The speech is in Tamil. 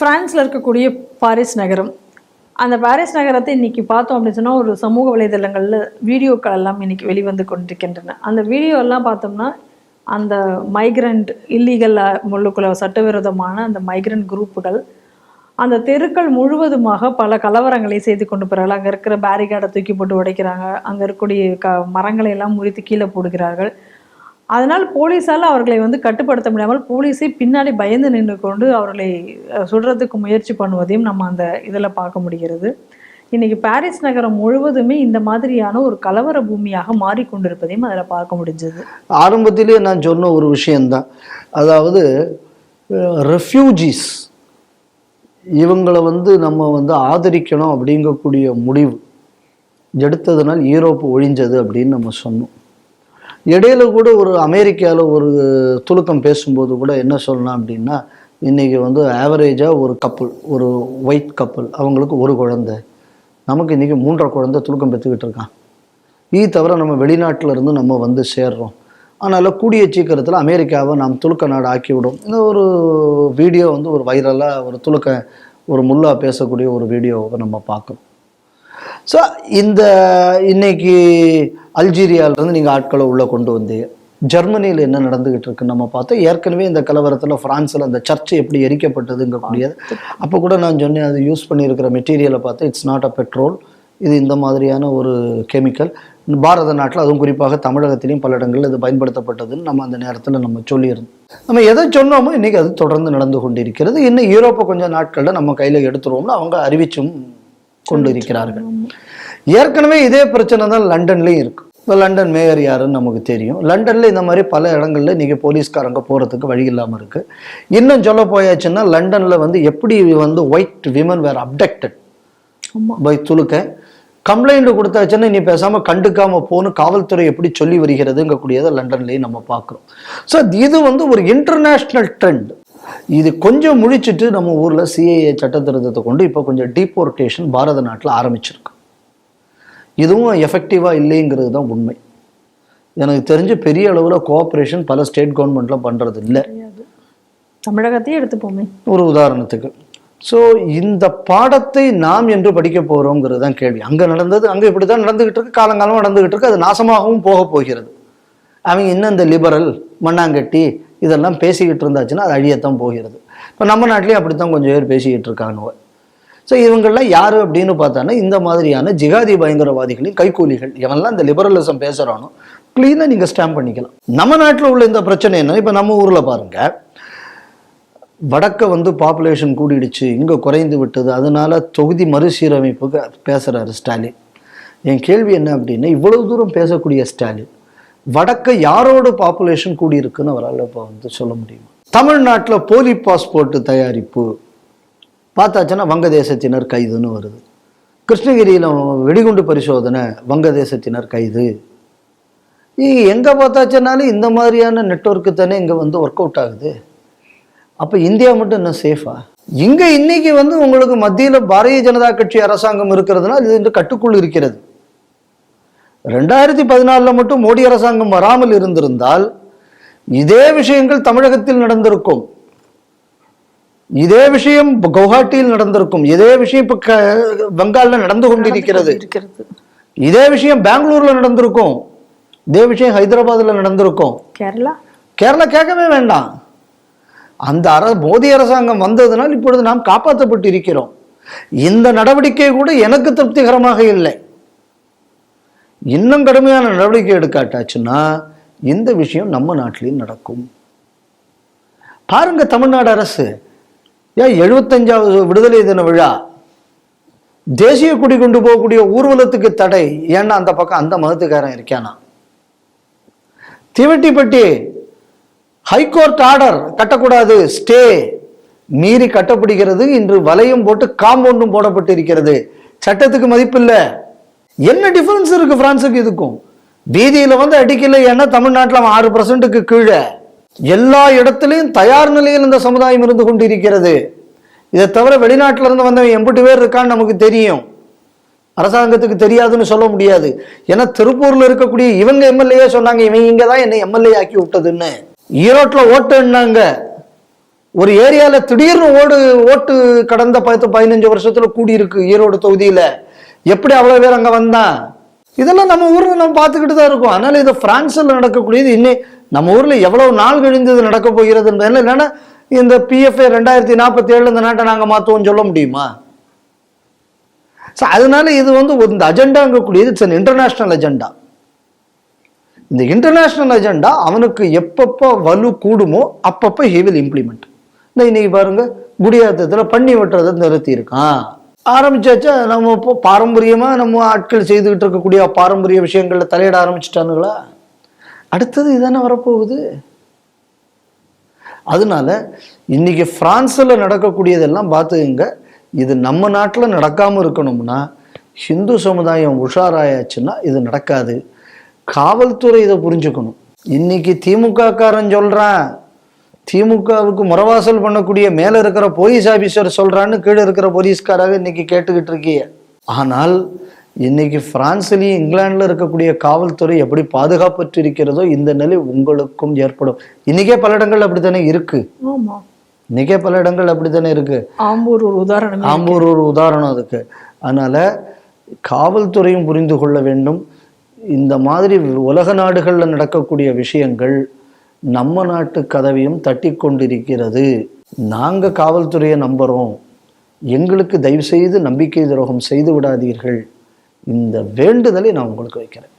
ஃப்ரான்ஸில் இருக்கக்கூடிய பாரிஸ் நகரம். அந்த பாரிஸ் நகரத்தை இன்னைக்கு பார்த்தோம் அப்படின்னு சொன்னால் ஒரு சமூக வலைதளங்களில் வீடியோக்கள் எல்லாம் இன்னைக்கு வெளிவந்து கொண்டிருக்கின்றன. அந்த வீடியோ எல்லாம் பார்த்தோம்னா அந்த மைக்ரண்ட் இல்லீகல் முள்ளுக்குள்ள சட்டவிரோதமான அந்த மைக்ரண்ட் குரூப்புகள் அந்த தெருக்கள் முழுவதுமாக பல கலவரங்களை செய்து கொண்டு போகிறார்கள் அங்கே இருக்கிற பேரிகார்டை தூக்கி போட்டு உடைக்கிறாங்க. அங்கே இருக்கக்கூடிய க மரங்களை எல்லாம் முறித்து கீழே போடுகிறார்கள். அதனால் போலீஸால் அவர்களை வந்து கட்டுப்படுத்த முடியாமல் போலீஸை பின்னாடி பயந்து நின்று கொண்டு அவர்களை சுடுறதுக்கு முயற்சி பண்ணுவதையும் நம்ம அந்த இதில் பார்க்க முடிகிறது. இன்றைக்கி பாரிஸ் நகரம் முழுவதுமே இந்த மாதிரியான ஒரு கலவர பூமியாக மாறிக்கொண்டிருப்பதையும் அதில் பார்க்க முடிஞ்சது. ஆரம்பத்திலே நான் சொன்ன ஒரு விஷயந்தான். அதாவது ரெஃப்யூஜிஸ் இவங்களை வந்து நம்ம வந்து ஆதரிக்கணும் அப்படிங்கக்கூடிய முடிவு எடுத்ததுனால் ஈரோப்பு ஒழிஞ்சது அப்படின்னு நம்ம சொன்னோம். இடையில கூட ஒரு அமெரிக்காவில் ஒரு துலுக்கம் பேசும்போது கூட என்ன சொல்லலாம் அப்படின்னா இன்றைக்கி வந்து ஆவரேஜாக ஒரு கப்பல் ஒரு ஒயிட் கப்பல் அவங்களுக்கு ஒரு குழந்தை. நமக்கு இன்றைக்கி மூன்றரை குழந்தை துலுக்கம் பெற்றுக்கிட்டு இருக்கான். இது தவிர நம்ம வெளிநாட்டில் இருந்து நம்ம வந்து சேர்றோம். அதனால் கூடிய சீக்கிரத்தில் அமெரிக்காவை நாம் துலுக்க நாடு ஆக்கிவிடும். இந்த ஒரு வீடியோ வந்து ஒரு வைரலாக ஒரு துலுக்க ஒரு முல்லா பேசக்கூடிய ஒரு வீடியோவை நம்ம பார்க்குறோம் ஸோ இந்த இன்னைக்கு அல்ஜீரியாவிலேருந்து நீங்கள் ஆட்களை உள்ளே கொண்டு வந்தீங்க ஜெர்மனியில் என்ன நடந்துகிட்டு இருக்குன்னு நம்ம பார்த்தோம் ஏற்கனவே இந்த கலவரத்தில் ஃப்ரான்ஸில் அந்த சர்ச் எப்படி எரிக்கப்பட்டதுங்கக்கூடியது அப்போ கூட நான் சொன்னேன் அது யூஸ் பண்ணியிருக்கிற மெட்டீரியலை பார்த்து இட்ஸ் நாட் அ பெட்ரோல் இது இந்த மாதிரியான ஒரு கெமிக்கல் பாரத நாட்டில் அதுவும் குறிப்பாக தமிழகத்திலையும் பல இடங்களில் இது பயன்படுத்தப்பட்டதுன்னு நம்ம அந்த நேரத்தில் நம்ம சொல்லியிருந்தோம். நம்ம எதை சொன்னோமோ இன்றைக்கி அது தொடர்ந்து நடந்து கொண்டிருக்கிறது. இன்னும் யூரோப்பை கொஞ்சம் நாட்களில் நம்ம கையில் எடுத்துருவோம்னு அவங்க அறிவிச்சும் கொண்டு இருக்கிறார்கள் ஏற்கனவே இதே பிரச்சனை தான் லண்டன்லேயும் இருக்குது இப்போ லண்டன் மேயர் யாருன்னு நமக்கு தெரியும். லண்டனில் இந்த மாதிரி பல இடங்கள்ல இன்றைக்கி போலீஸ்காரங்க போகிறதுக்கு வழி இல்லாமல் இருக்குது இன்னும் சொல்ல போயாச்சுன்னா லண்டனில் வந்து எப்படி வந்து white women were abducted by Thulukka complaint கொடுத்தாச்சுன்னா நீ பேசாமல் கண்டுக்காமல் போன்னு காவல்துறை எப்படி சொல்லி வருகிறதுங்கக்கூடியதை லண்டன்லேயும் நம்ம பார்க்குறோம். ஸோ இது வந்து ஒரு இன்டர்நேஷ்னல் ட்ரெண்ட் இது கொஞ்சம் முழிச்சிட்டு நம்ம ஊரில் சிஏஏ சட்டத்திருத்தத்தை கொண்டு இப்போ கொஞ்சம் டீபோர்டேஷன் பாரத நாட்டில் ஆரம்பிச்சிருக்கு. இதுவும் எஃபெக்டிவாக இல்லைங்கிறது தான் உண்மை. எனக்கு தெரிஞ்ச பெரிய அளவில் கோஆப்ரேஷன் பல ஸ்டேட் கவர்மெண்ட்லாம் பண்ணுறது இல்லை தமிழகத்தையே எடுத்துப்போமே. ஒரு உதாரணத்துக்கு. ஸோ இந்த பாடத்தை நாம் என்று படிக்க போகிறோங்கிறது தான் கேள்வி. அங்கே நடந்தது அங்கே இப்படி தான் நடந்துகிட்டு இருக்கு காலங்காலமாக நடந்துகிட்டு இருக்கு அது நாசமாகவும் போக போகிறது. அவங்க இன்னும் இந்த லிபரல் மண்ணாங்கட்டி இதெல்லாம் பேசிக்கிட்டு இருந்தாச்சுன்னா அது அழியத்தான் போகிறது. இப்போ நம்ம நாட்டிலேயும் அப்படித்தான் கொஞ்சம் பேர் பேசிக்கிட்டு இருக்கானுவ ஸோ இவங்கெல்லாம் யார் அப்படின்னு பார்த்தான்னா இந்த மாதிரியான ஜிகாதி பயங்கரவாதிகளின் கைக்கூலிகள். இவன்லாம் இந்த லிபரலிசம் பேசுகிறானோ க்ளீனாக நீங்கள் ஸ்டாம்ப் பண்ணிக்கலாம். நம்ம நாட்டில் உள்ள இந்த பிரச்சனை என்ன இப்போ நம்ம ஊரில் பாருங்கள் வடக்க வந்து பாப்புலேஷன் கூடிடுச்சு இங்கே குறைந்து விட்டது. அதனால தொகுதி மறுசீரமைப்புக்கு பேசுகிறாரு ஸ்டாலின். என் கேள்வி என்ன அப்படின்னா இவ்வளவு தூரம் பேசக்கூடிய ஸ்டாலின் வடக்க யாரோட பாப்புலேஷன் கூடியிருக்குன்னு அவரால் இப்போ வந்து சொல்ல முடியுமா? தமிழ்நாட்டில் போலி பாஸ்போர்ட் தயாரிப்பு பார்த்தாச்சுன்னா வங்கதேசத்தினர் கைதுன்னு வருது. கிருஷ்ணகிரியில் வெடிகுண்டு பரிசோதனை வங்கதேசத்தினர் கைது. எங்கே பார்த்தாச்சுனாலும் இந்த மாதிரியான நெட்வொர்க்கு தானே இங்கே வந்து ஒர்க் அவுட் ஆகுது. அப்போ இந்தியா மட்டும் இன்னும் சேஃபா இங்கே இன்னைக்கு வந்து உங்களுக்கு மத்தியில் பாரதிய ஜனதா கட்சி அரசாங்கம் இருக்கிறதுனால இது இன்று கட்டுக்குள் இருக்கிறது. ரெண்டாயிரத்தி பதினாலில் மட்டும் மோடி அரசாங்கம் வராமல் இருந்திருந்தால் இதே விஷயங்கள் தமிழகத்தில் நடந்திருக்கும். இதே விஷயம் கவுஹாட்டியில் நடந்திருக்கும். இதே விஷயம் இப்போ பெங்காலில் நடந்து கொண்டிருக்கிறது. இதே விஷயம் பெங்களூர்ல நடந்திருக்கும். இதே விஷயம் ஹைதராபாத்தில் நடந்திருக்கும். கேரளா? கேரளா கேட்கவே வேண்டாம். அந்த அர மோடி அரசாங்கம் வந்ததுனால் இப்பொழுது நாம் காப்பாற்றப்பட்டு இருக்கிறோம் இந்த நடவடிக்கை கூட எனக்கு திருப்திகரமாக இல்லை. இன்னும் கடுமையான நடவடிக்கை எடுக்காட்டாச்சுன்னா இந்த விஷயம் நம்ம நாட்டிலையும் நடக்கும். பாருங்க தமிழ்நாடு அரசு. ஏன் எழுபத்தஞ்சாவது விடுதலை தின விழா. தேசிய குடி கொண்டு போகக்கூடிய ஊர்வலத்துக்கு தடை. ஏன்னா அந்த பக்கம் அந்த மதத்துக்காரன் இருக்கானா? திவட்டிப்பட்டி ஹைகோர்ட் ஆர்டர் கட்டக்கூடாது. ஸ்டே. மீறி கட்டப்படுகிறது இன்று வலையும் போட்டு காம்பவுண்டும் போடப்பட்டு இருக்கிறது சட்டத்துக்கு மதிப்பில்லை. என்ன டிஃபரன்ஸ் இருக்கு பிரான்ஸுக்கு இதுக்கும்? பீதியில் வந்து அடிக்கல ஏன்னா தமிழ்நாட்டில் ஆறு பர்சன்ட்டுக்கு கீழே. எல்லா இடத்துலையும் தயார் நிலையில் இந்த சமுதாயம் இருந்து கொண்டிருக்கிறது. இதை தவிர வெளிநாட்டில இருந்து வந்தவன் எம்பிட்டு பேர் இருக்கான்னு நமக்கு தெரியும். அரசாங்கத்துக்கு தெரியாதுன்னு சொல்ல முடியாது. ஏன்னா திருப்பூர்ல இருக்கக்கூடிய இவங்க எம்எல்ஏ சொன்னாங்க இவங்க இங்க தான் என்னை எம்எல்ஏ ஆக்கி விட்டதுன்னு. ஈரோட்டில் ஓட்டுன்னாங்க. ஒரு ஏரியால திடீர்னு ஓடு ஓட்டு கடந்த பத்து பதினஞ்சு வருஷத்துல கூடி இருக்கு ஈரோடு தொகுதியில. எப்படி அவ்வளவு பேர் அங்க வந்தான்? இதெல்லாம் நம்ம ஊர்ல நம்ம பார்த்துக்கிட்டு தான் இருக்கோம். அதனால இது பிரான்ஸ்ல நடக்கக்கூடியது. இன்னும் நம்ம ஊரில் எவ்வளவு நாள் கழிந்தது நடக்க போகிறது என்பதில் இந்த பிஎஃப்ஏ ரெண்டாயிரத்தி நாற்பத்தி ஏழு இந்த நாட்டை நாங்கள் மாற்றுவோம் சொல்ல முடியுமா? ஸோ அதனால இது வந்து இந்த இந்த அஜெண்டாங்கக்கூடியது இட்ஸ் அன் இன்டர்நேஷ்னல் அஜெண்டா இந்த இன்டர்நேஷ்னல் அஜெண்டா அவனுக்கு எப்பப்போ வலு கூடுமோ அப்பப்போ ஹி வில் இம்ப்ளிமெண்ட் இந்த இன்னைக்கு பாருங்க குடியாத்தத்தில் பண்ணி வெட்டுறதை நிறுத்தி இருக்கான் ஆரம்பிச்சாச்சா நம்ம இப்போ பாரம்பரியமாக நம்ம ஆட்கள் செய்துக்கிட்டு இருக்கக்கூடிய பாரம்பரிய விஷயங்களில் தலையிட ஆரம்பிச்சிட்டானுங்களா? அடுத்தது இதானே வரப்போகுது? அதனால இன்னைக்கு பிரான்ஸில் நடக்கக்கூடியதெல்லாம் பார்த்துக்குங்க. இது நம்ம நாட்டில் நடக்காமல் இருக்கணும்னா ஹிந்து சமுதாயம் உஷாராயாச்சுன்னா இது நடக்காது. காவல்துறை இதை புரிஞ்சுக்கணும். இன்னைக்கு திமுக காரன் சொல்றான் திமுகவுக்கு முறவாசல் பண்ணக்கூடிய மேல இருக்கிற போலீஸ் ஆஃபீஸர் சொல்றான்னு கீழே இருக்கிற போலீஸ்காராக இன்னைக்கு கேட்டுக்கிட்டு இருக்கீங்க ஆனால் இன்னைக்கு பிரான்ஸ்லயும் இங்கிலாந்துல இருக்கக்கூடிய காவல்துறை எப்படி பாதுகாப்பற்று இருக்கிறதோ இந்த நிலை உங்களுக்கும் ஏற்படும். இன்னைக்கே பல இடங்கள் அப்படித்தானே இருக்கு? இன்னைக்கே பல இடங்கள் அப்படித்தானே இருக்கு? ஆம்பூர் ஒரு உதாரணம் ஆம்பூர் ஒரு உதாரணம் அதுக்கு. அதனால காவல்துறையும் புரிந்து கொள்ள வேண்டும். இந்த மாதிரி உலக நாடுகளில் நடக்கக்கூடிய விஷயங்கள் நம்ம நாட்டு கதவையும் தட்டி கொண்டிருக்கிறது. நாங்க காவல்துறையை நம்புறோம். எங்களுக்கு தயவு செய்து நம்பிக்கை துரோகம் செய்து விடாதீர்கள். இந்த வேண்டுதலை நான் உங்களுக்கு வைக்கிறேன்.